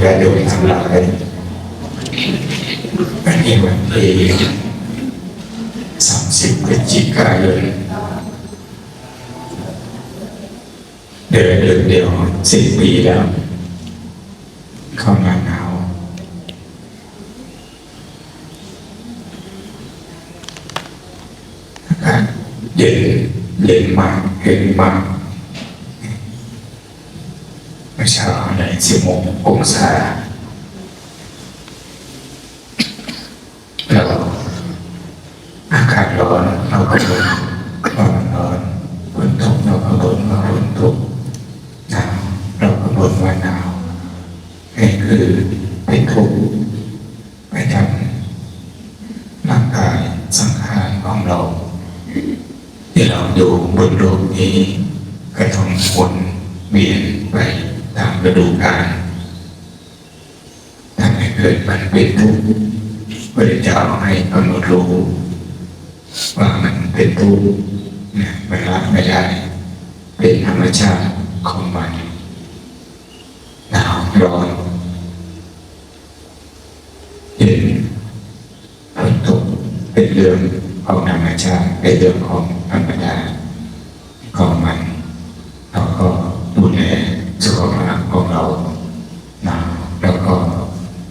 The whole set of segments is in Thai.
อย่าดูทั้งหลายวันนี้วันที่สามสิบพฤศจิกายนเดือนเดือนเดียวสี่ปีแล้ว เข้ามาหนาวเย็นเย็นมากเย็นมาก เมื่อเช้าในสิบโมงองศาแล้วอากาศร้อนเราก็บ่นร้อนร้อนฝนตกเราก็บ่นว่าฝนตกหนาวเราก็บ่นว่าหนาวนี่คือเป็นทุกข์ไปทำร่างกายสังขารของเราที่เราอยู่บนโลกนี้ก็ต้องวนเวียนไปตามฤดูกาลทำให้เกิดมันเป็นทุกข์พระเจ้าให้กำหนดรู้ว่ามันเป็นทุกข์นะมันละ ไม่ได้ เป็นธรรมชาติของมันหนาวร้อนเย็นฝนตกเป็นเรื่องของธรรมชาติเป็นเรื่องของธรรมดาของมันเราก็ดูแลสุขภาพของเราหนาวแล้วก็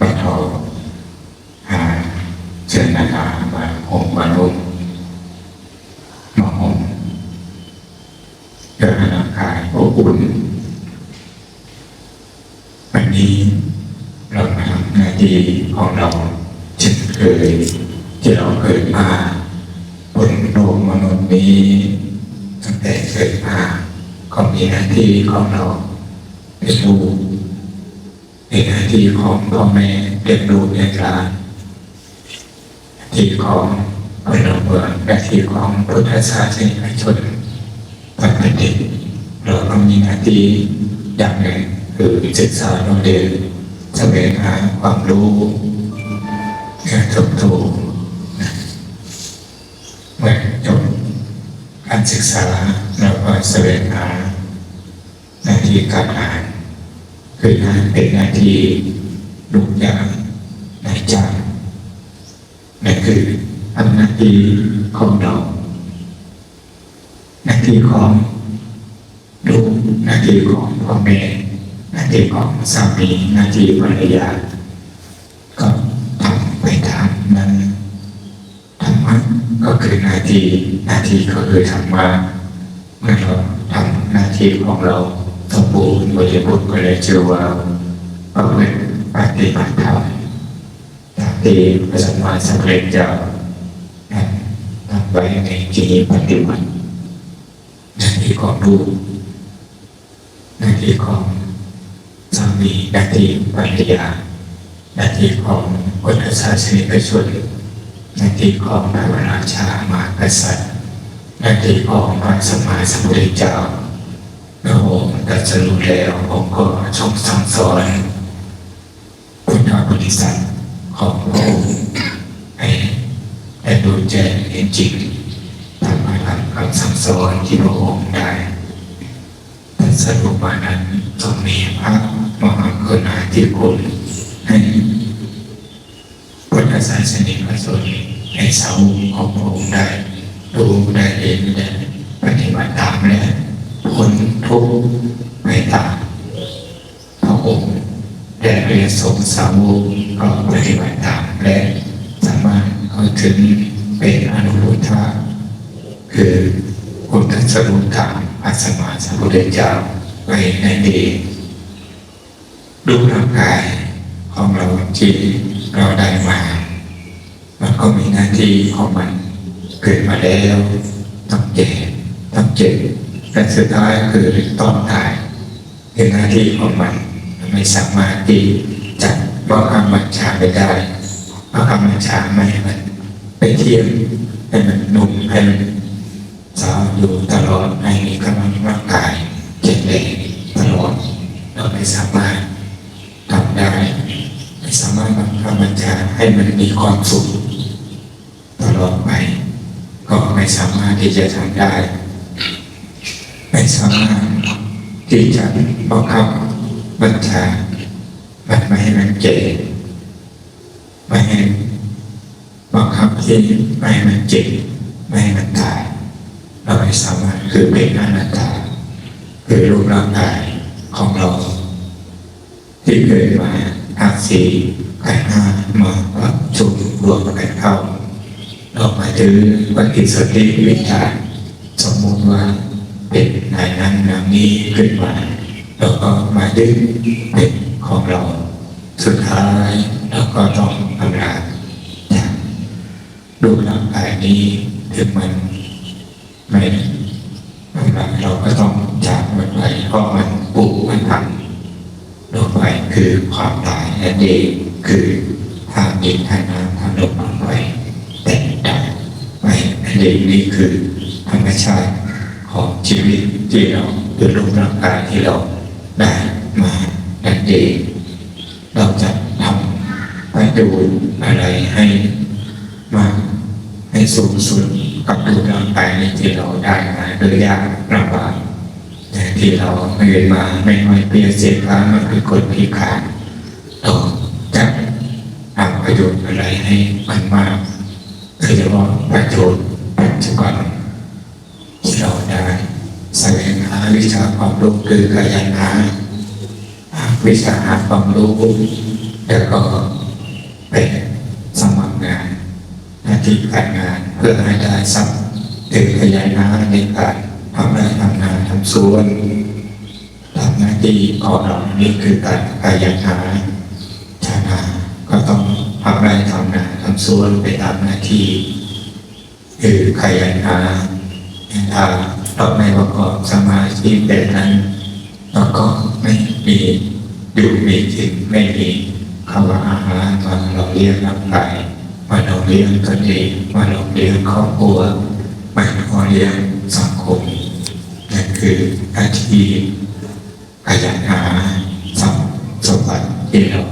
บรรเทาหาเชิญนานามาห่มมานุ่มมาห่มเพื่อให้ร่างกายอบอุ่น วันนี้เรามา ที่ของเราเช่นเคยที่เราเกิดมาบนโลกมนุษย์นี้ตั้งแต่เกิดมาก็มีหน้าที่ของเราเป็นลูกเป็นหน้าที่ของพ่อแม่เลี้ยงลูกเลี้ยงหลานหน้าที่ของพลเมืองหน้าที่ของพุทธศาสนิกชนปกติเราก็มีหน้าที่อย่างหนึ่งคือศึกษาเราเรียน แสวงหาความรู้การทบทวนเมื่อจบการศึกษาเราก็แสวงหาหน้าที่การงานคืองานเป็นหน้าที่ลูกจ้างนายจ้างนั่นคือทำหน้าที่ของเราหน้าที่ของลูกหน้าที่ของพ่อแม่ ที่ของสามีหน้าที่ภรรยา ก็ทำไปตามนั้นธรรมะก็คือหน้าที่หน้าที่ก็คือธรรมะเมื่อเราทำหน้าที่ของเราสมบูรณ์บริบูรณ์ก็เลยชื่อว่าประพฤติปฏิบัติธรรมตามที่พระสัมมาสัมพุทธเจ้าทำไว้ในที่ปฏิบัติหน้าที่ของลูหน้าที่ของ สามีหน้าที่ภรรยาหน้าที่ของพุทธศาสนิกชนหน้าที่ของพระราชามหากษัตริย์หน้าที่ของพระสมมาสัมพุทธเจ้าพระองค์ตรัสรู้แล้วองค์ก็ทรงสั่งสอนพุทธบริษัทของพระองค์ให้ได้ดูแจ้งเห็นจริงตามหลักคำสั่งสอนที่พระองค์ได้สรุปมานั้นต้องมีพระ มหากรุณาธิคุณให้พุทธศาสนิกชนในสาวกของพระองค์ได้ดูได้เห็นได้ปฏิบัติตามและพ้นทุกข์ไปตามพระองค์และเรียนสงสาวกก็ปฏิบัติตามและสามารถเข้าถึงเป็นอนุรุทธะคือคุณทัศรุธรรมอัสมาสัมพุทธเจ้าไปในดีดู ร่างกายของเราที่เราได้มา มันก็มีหน้าที่ของมัน เกิดมาแล้วต้องเจ็บต้องเจ็บแต่สุดท้ายคือต้องตายเป็นหน้าที่ของมัน ไม่สามารถที่จะบอกคำบัญชาไปได้บอกคำบัญชาไม่ให้มันไปเที่ยงให้มันหนุ่มให้มันสาวอยู่ตลอดให้มีกำลังร่างกายแข็งแรงตลอดเราไม่สามารถ ได้ไม่สามารถบังคับบัญชาให้มันมีความสุขตลอดไปก็ไม่สามารถที่จะทำได้ ไม่สามารถที่จะบังคับบัญชามันไม่ให้มันเจ็บไม่ให้บังคับที่ไม่ให้มันเจ็บไม่ให้มันตายเราไม่สามารถคือเป็นอนัตตาคือรูปร่างกายของเรา ที่เกิดมาอาศีขันธ์ห้ามาปรับจุรวมกันเข้าเรามาถือปฏิสนธิวิญญาสมมุติว่าเป็นนายนั้นนางนี้ขึ้นมาเราก็มาดึงเป็นของเรา สุดท้ายเราก็ต้องอำลาจากรูร่างกายนี้ถึงมันไม่อำลาเราก็ต้องจากมันไปเพราะมัน คือความตายนั่นเองคือทางดินทางน้ำทางลมลงไปแต่ดับไปนั่นเองนี่คือธรรมชาติของชีวิตที่เราเป็นรูปร่างกายที่เราได้มานั่นเองเราจะทำไปดูอะไรให้มากให้สูงสุดกับรูปร่างกายที่เราได้มาโดยยากลำบาก ที่เราเรียนมาไม่น้อยเพียงเสียพระมันเป็นคนพิการเราจะทำประโยชน์อะไรให้มันมากโดยเฉพาะประโยชน์ปัจจุบันที่เราได้แสวงหาวิชาความรู้คือกายนาวิชาหาความรู้แล้วก็เป็นสมัครงานหน้าที่การงานเพื่อให้ได้ทรัพย์ถือขยายนาในการ ทำไรทำงานทำสวนทำหน้าที่ของเรานี่คือการกายนาชานาก็ต้องทำไรทำงานทำสวนไปตามหน้าที่คือขยันหาถ้าเราไม่ประกอบสมาธิแบบนั้นเราก็ไม่มีอยู่มีกินไม่มีคำว่าอาหารมาเราเลี้ยงร่างกายมาเราเลี้ยงตนเองมาเราเลี้ยงครอบครัวมาเราเลี้ยงสังคม คืออาชีพขยันหาทรัพย์สมบัติที่เรา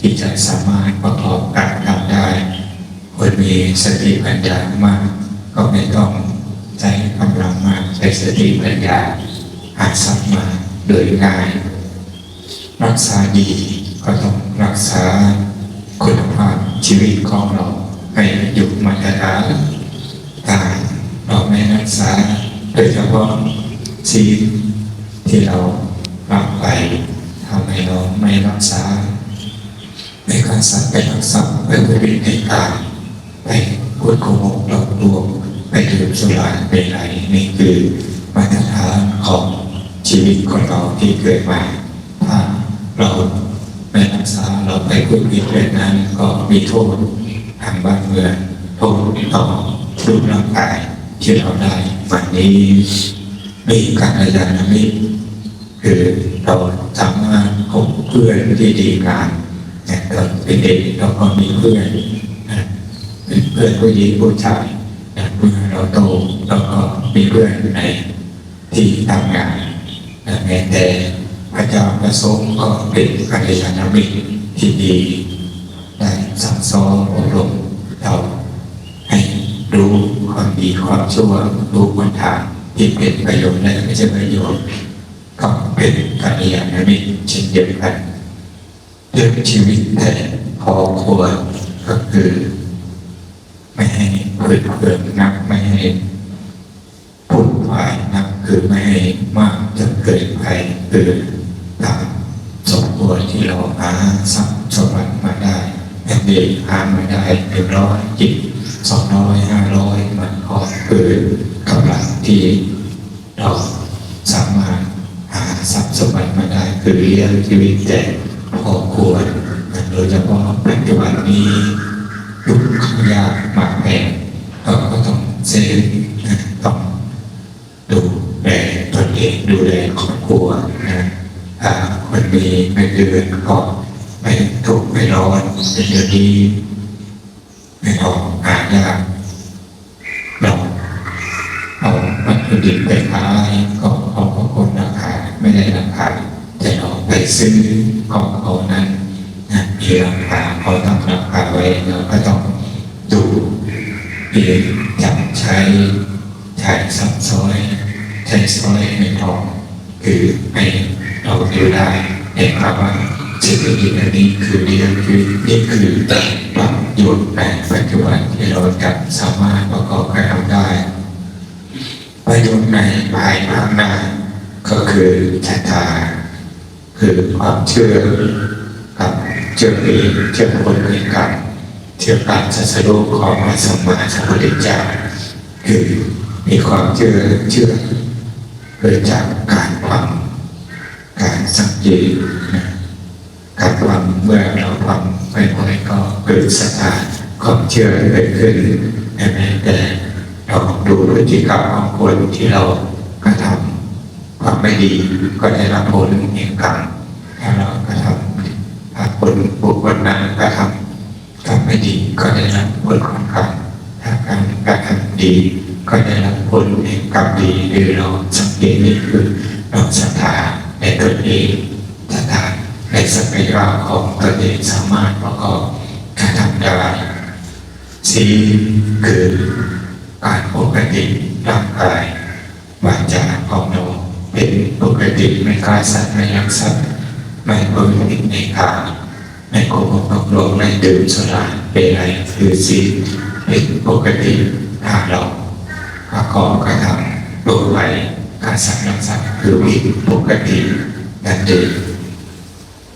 ที่จะสามารถประกอบการทำได้คนมีสติปัญญามาก ก็ไม่ต้องใช้กำลังมากใช้สติปัญญาหาทรัพย์มาโดยง่ายรักษาดีก็ต้องรักษาคุณภาพชีวิตของเราให้อยู่มาตรฐานถ้าเราไม่รักษาโดยเฉพาะ ชีวิตที่เรารับไปทำให้เราไม่รักษาในการสัตว์ไปรักษาไปบริเวณในกายไปพูดโกหกหลอกลวงไปดื่มสุราไปไหลนี่คือมาตรฐานของชีวิตของเราที่เกิดมาถ้าเราไม่รักษาเราไปพูดผิดแบบนั้นก็มีโทษทางบ้านเมืองโทษต่อรูปร่างกายที่เราได้วันนี้ มีการยานามิตรคือเราสามารถคบเพื่อนที่ดีงามแต่ตอนเป็นเด็กเราก็มีเพื่อนเป็นเพื่อนผู้หญิงผู้ชายแต่เมื่อเราโตเราก็มีเพื่อนในที่ทำงานแต่แม้แต่พระเจ้าประสงค์ก็เป็นกัลยาณมิตรที่ดีได้สั่งสอนอบรมเราให้รู้ความดีความชั่วรู้วันทาง ที่เป็นประโยชน์และไม่ใช่ประโยชน์ก็เป็นกัลยาณมิตรเช่นเดียวกันเรื่องชีวิตแต่พอควรก็คือ ไม่ให้เกิดเกิดนักไม่ให้พุ่นวายนักคือไม่ให้มากจนเกิดภัยเกิดตามสมควรที่เราหาทรัพย์สมบัติมาได้แผ่นดินหามาได้หนึ่งร้อยจิตสองร้อยห้าร้อยมันก็เกิดกำลังที่ เราสามารถหาทรัพย์สมบัติมาได้คือเลี้ยงชีวิตแต่พอควรโดยเฉพาะปัจจุบันนี้ยุคขยากหมากแพงเราก็ต้องเซฟต้องดูแลตนเองดูแลครอบครัวนะถ้าคนมีเงินเดือนก็ไม่ถูกข์ไม่ร้อนเป็นเดือนนี้ไม่ออกหายาก ดิบไปขายก็เอาของคนราคาไม่ได้ราคาแต่เราไปซื้อของเขานั้นนะมีราคาเขาตั้งราคาไว้เราก็ต้องดูดีจับใช้ใช้ซับซ้อยใช้ซ้อยไม่พอคือให้เราดูได้เห็นภาพว่าสิ่งที่อันนี้คือเรียนคือนี่คือแต่ประโยชน์ในปัจจุบันที่เราจะสามารถประกอบการทำได้ ประโยชน์ในภายภาคหน้าก็คือศรัทธาคือความเชื่อกับเชื่อเองเชื่อคนเองกับเชื่อการศัสรุของพระสมมาสัมพุทธเจ้าคือมีความเชื่อเชื่อเกิดจากการฟังการสังเกตนะการฟังเมื่อเราฟังบ่อยๆก็เกิดศรัทธาความเชื่อเกิดขึ้นแม้แต่ เราดูพฤติกรรมของคนที่เรากระทำความไม่ดีก็ได้รับผลแห่งกรรมถ้าเรากระทำถ้าคนบุคคลนั้นกระทำกรรมไม่ดีก็ได้รับผลของกรรมถ้าการกระทำดีก็ได้รับผลแห่งกรรมดีหรือเราสังเกตนี่คือเราศรัทธาในตนเองศรัทธาในศักยภาพของตนเองสามารถประกอบการทำได้สีคือ การปกติร่างกายวาจาของเราเป็นปกติไม่กล้าสัตว์ไม่ยักสัตว์ไม่ปิดติในกายไม่โกหกหลอกลงไม่ดื่มสุราเป็นไรคือสิ่งเป็นปกติถ้าเราประกอบกระทำโดยไว้การสัตว์ยักสัตว์คือวิปกตินั่นเอง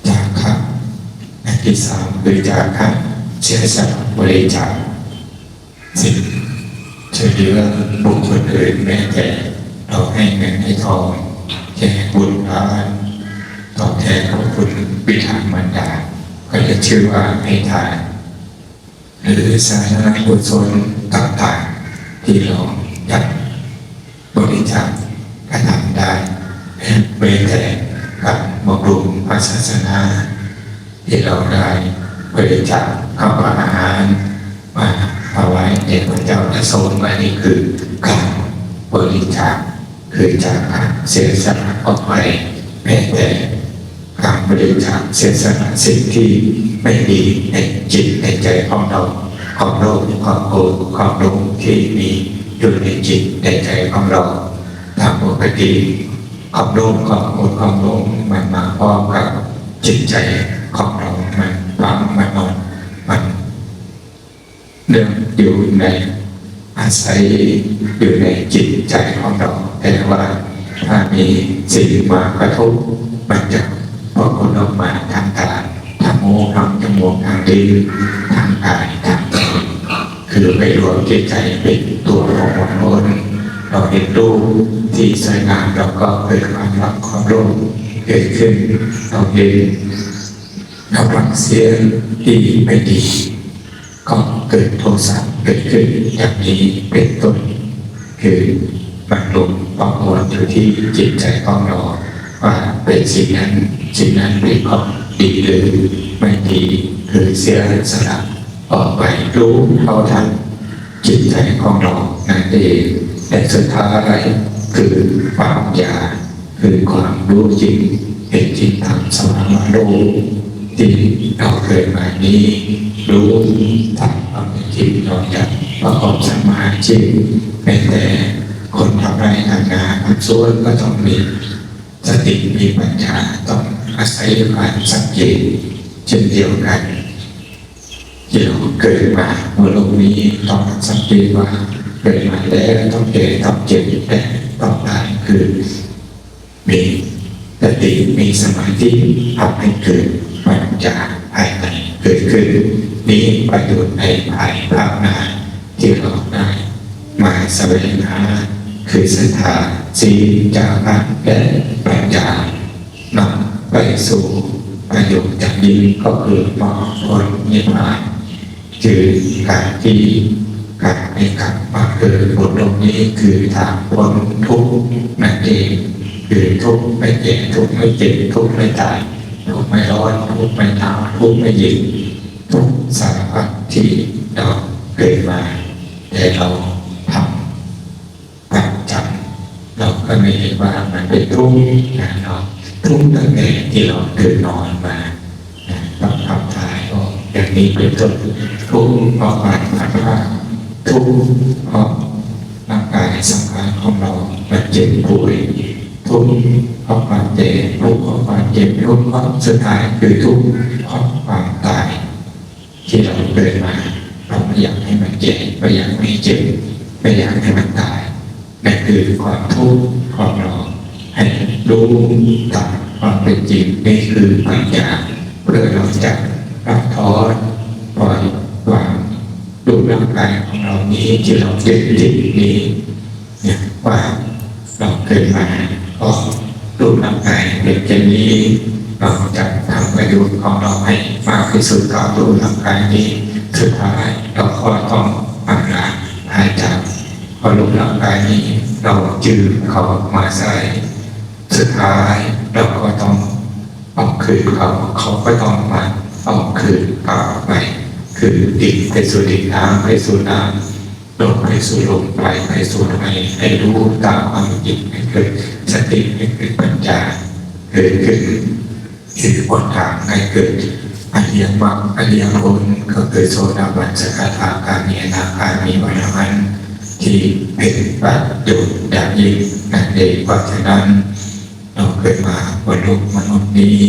จากครับอันที่สามคือจากครับเสียสละบริจาคสิ่ง ช่วยเหลือบุคคลอื่นแม้แต่เราให้เงินให้ทองแค่บุญทานตอบแทนขอบคุณบิดามารดาก็จะชื่อว่าให้ทาน หรือสาธารณกุศลต่างๆ ที่เราอยากบริจาคกระทำได้เว้นแต่กับบำรุงพระศาสนาที่เราได้บริจาคข้าวปลาอาหารมา ถวายแด่พระเจ้าพระสงฆ์อันนี้คือการบริจาคคือจากการเสียสละออกไปแม้แต่การบริจาคเสียสละสิ่งที่ไม่ดีในจิตในใจของเราความโลภความโกรธความหลงที่มีอยู่ในจิตในใจของเราตามปกติความโลภความโกรธความหลงมันมาพร้อมกับจิตใจของเรามันฟังมันนอนมันเดิม อยู่ในอาศัยอยู่ในจิตใจของเรา แต่ว่าถ้ามีสิ่งมากระทบมันจะปรากฏออกมาทางตาทางหูทางจมูกทางลิ้นทางกายทางใจคือไปรวมจิตใจเป็นตัวของมโนนเราเห็นรูปที่สวยงามเราก็เกิดความรักความรู้เกิดขึ้นเราเห็นเราฟังเสียงที่ไม่ดี ก็เกิดโทสะเกิดขึ้นอย่างนี้เป็นต้นคือมันลงประมวลอยู่ที่จิตใจของเราว่าเป็นสิ่งนั้นสิ่งนั้นเป็นของดีหรือไม่ดีคือเสียสละออกไปรู้เอาทันจิตใจของเรานั่นเองแต่สุดท้ายคือความอยากคือความรู้จริงเห็นจริงทำสมารู้ ที่เราเคยมานี้ รู้ทำความเป็นจริงเราจะประกอบสมาธิในแต่คนทำไรทำงานทำส่วนก็ต้องมีสติมีปัญญาต้องอาศัยการสังเกตเช่นเดียวกันที่เราเกิดมาเมื่อโลกนี้ต้องสังเกตว่าเกิดมาแล้วต้องเกิดต้องเจ็บแต่ต้องตายคือมีสติมีสมาธิทำให้เกิด ปัญญาภายในเกิดขึ้นนี้ประโยชน์ในภายภาคหน้าที่เราได้มาสวงหาคือศรัทธาสีลจาระและปัญญานำไปสู่ประโยชน์จากนี้ก็คือมรรคผลนิพพานคือการที่การในกลับมาเกิดบนโลกนี้คือทางพ้นทุกข์นั่นเองคือทุกข์ไม่เจ็บทุกข์ไม่เจ็บทุกข์ไม่ตาย ทุกไม่ร้อนทุกไม่หนาวทุกไม่เย็นทุกสารพัดที่เราเกิดมาแต่เราทำประจำเราก็ไม่เห็นว่ามันเป็นทุกข์นะเราทุกข์ตั้งแต่ที่เราเกิดนอนมานะต้องทำทายก็อย่างนี้เป็นต้นทุกข์เพราะการพัดพลาทุกข์เพราะร่างกายสังขารของเรามันเจ็บป่วย ทุกข์เพราะความเจ็บทุกข์เพราะความเจ็บทุกข์เพราะสุดท้ายคือทุกข์เพราะความตาย ที่เราเกิดมาเราไม่อยากให้มันเจ็บไม่อยากให้เจ็บไม่อยากให้มันตายนั่นคือความทุกข์ของเราให้รู้ตามความเป็นจริงนี่คือปัญญาเพื่อเราจะรับทอนปล่อยวางดูร่างกายของเรานี้ที่เราเจ็บติดนี้เนี่ยว่าเราเกิดมา เพราะรูปร่างกายเป็นเช่นนี้เราจะทำประโยชน์ของเราให้มากที่สุดกับรูปร่างกายนี้สุดท้ายเราก็ต้องอัลาหายจากพอรูปร่างกายนี้ เราจืดเขามาใส่สุดท้ายเราก็ต้องเออกคืนเขาเขาก็ต้องมาเออกคืนกลับไปคือดินไปสู่ดินน้ำไปสู่น้ำ ลมไปสู่ลมไปไปสู่ไฟให้รู้ตามความจริงให้เกิดสติให้เกิดปัญญาเกิดขึ้นคือผลทางให้เกิดอริยมรรคอริยผลก็คือโสดาบันสกทาการมีนาคามีวรรณมันที่เป็นประโยชน์อย่างยิ่งนั่นเองเพราะฉะนั้นเราเกิดมาบนโลกมนุษย์นี้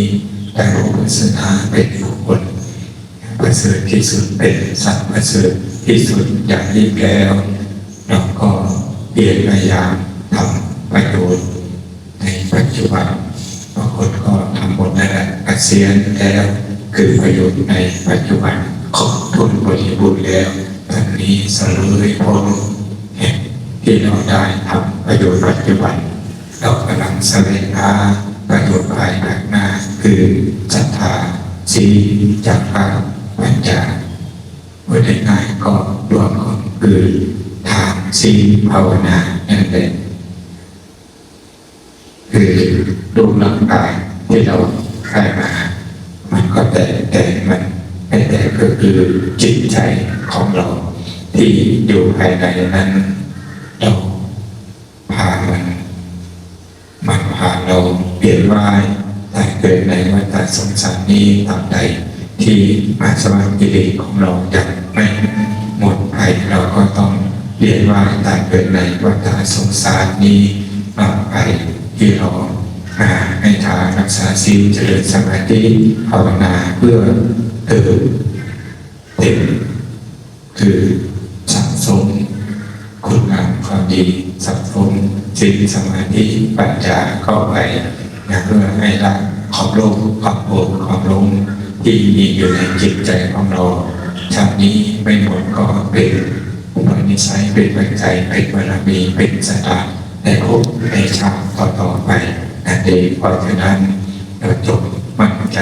แต่พระพุทธศาสนาเป็นบุคคลประเสริฐที่สุดเป็นสัตว์ประเสริฐ ที่สุดอย่างยิ่งแล้วเราก็เปลี่ยนพยายามทำประโยชน์ในปัจจุบันบางคนก็ทำหมดนั่นแหละเกษียณแล้วคือประโยชน์ในปัจจุบันของทุนบริบูรณ์แล้วตอนนี้สรุปผลแห่งที่เราได้ทำประโยชน์ปัจจุบันเรากำลังแสวงหาประโยชน์ภายภาคหน้าคือศรัทธาสีจากพระปัญญา เมื่อได้ง่ายก็รวมกันคือทานสีลภาวนานั่นเองคือรูปร่างกายที่เราได้มา มันก็แต่แต่มันแต่แต่ก็คือจิตใจของเรา ที่อยู่ภายในนั้น เราพามัน มันพาเราเปลี่ยนว่ายแต่เกิดในวัฏสงสารนี้ตามใดที่อาสวะกิเลสของเราจะ ไม่หมดไปเราก็ต้องเรียนว่าตายเกิดในวัฏสงสารนี้ต่อไปที่เราหาให้ทานรักษาศีลเจริญสมาธิภาวนาเพื่อเติมเต็มคือสังสมคุณงามความดีสังคมสิ่งสมาธิปัญญาเข้าไปนะเพื่อให้ละความโลภความโกรธความหลงที่มีอยู่ในจิตใจของเรา ชาตินี้ไม่หมดก็เป็นอุปนิสัยเป็นปัจจัยเป็นบารมีเป็นสตาในภพในชาติต่อๆไปนั่นเองเพราะฉะนั้นเราจงมั่นใจ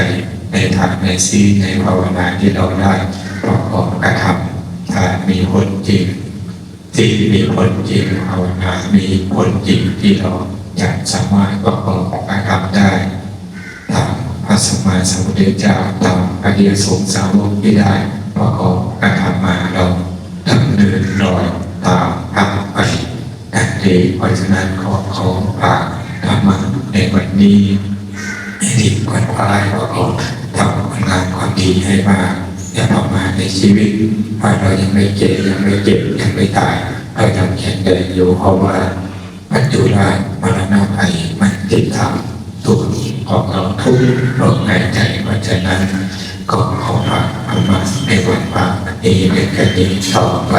ในทางในซีในภาวนาที่เราได้ประกอบกระทำถ้ามีผลจริงที่มีผลจริงภาวนามีผลจริงที่เราจะสามารถประกอบการทำได้ตามพระสมมาสัมพุทธเจ้าตามอริยสงสาวกที่ได้ ประกอบการทำมาเราดำเนินรอยตามทางไปนั่นเองเพราะฉะนั้นขอขอฝากธรรมะในวันนี้ให้ดีกว่าพายประกอบทำผลงานความดีให้มากอย่าประมาในชีวิตว่าเรายังไม่เจ็บยังไม่เจ็บยังไม่ตายเรายังแข็งแรงอยู่เพราะว่าปัจจุบันมรณะภัยมันติดตามตัวของเราทุกลมหายใจเพราะฉะนั้น ก็ขอฝากธรรมะในวันพระนี้เป็นคดีต่อไป